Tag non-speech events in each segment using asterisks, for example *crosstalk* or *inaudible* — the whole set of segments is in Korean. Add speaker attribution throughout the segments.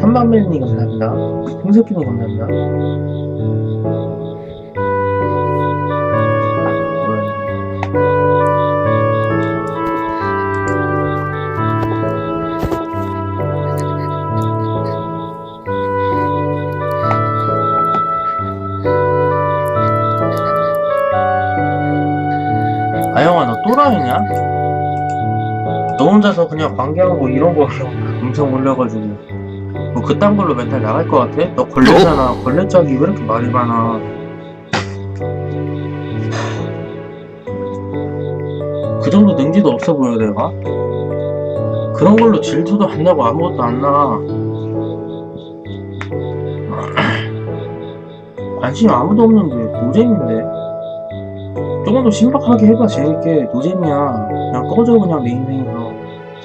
Speaker 1: 탐방멜님 감사합니다. 홍석균님 감사합니다. 아영아 너 또라이냐? 너 혼자서 그냥 관계하고 이런 거 *laughs* 엄청 올려가지고 뭐 그딴 걸로 멘탈 나갈 것 같아? 너 걸레잖아 *laughs* 걸레짝이 왜 이렇게 말이 많아 그 정도 능지도 없어 보여 내가? 그런 걸로 질투도 안 나고 아무것도 안 나. *clears throat* 관심 아무도 없는데 노잼인데. 조금 더 신박하게 해봐 재밌게 노잼이야. 그냥 꺼져 그냥 내 인생에서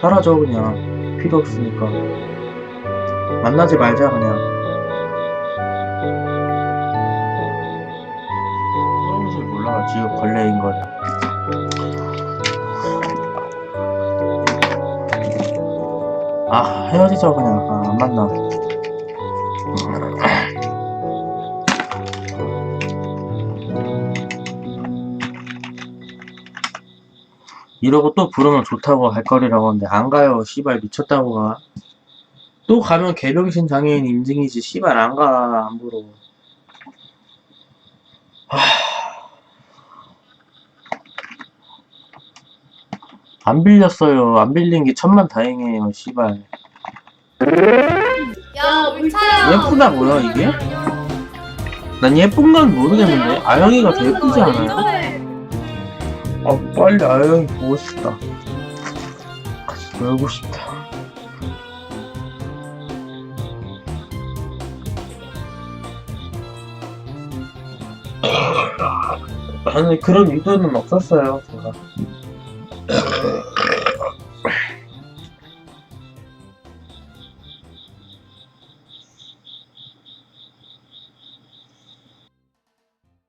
Speaker 1: 사라져 그냥 필요 없으니까. 만나지 말자 그냥. 그런 줄 몰라 지금 걸레인 걸. 아 헤어지자 그냥 아, 안 만나 이러고 또 부르면 좋다고 할 거리라고 하는데 안 가요. 씨발 미쳤다고 가 또 가면 개병신 장애인 인증이지. 씨발 안 가 안 부러. 하... 안 빌렸어요. 안 빌린 게 천만 다행이에요 씨발.
Speaker 2: 야, 물차야.
Speaker 1: 예쁘다 뭐야 이게? 난 예쁜 건 모르겠는데 아영이가 더 예쁘지 않아요? 아 빨리 아영이 보고 싶다. 같이 놀고 싶다. 아니 그런 의도는 없었어요 제가 *laughs*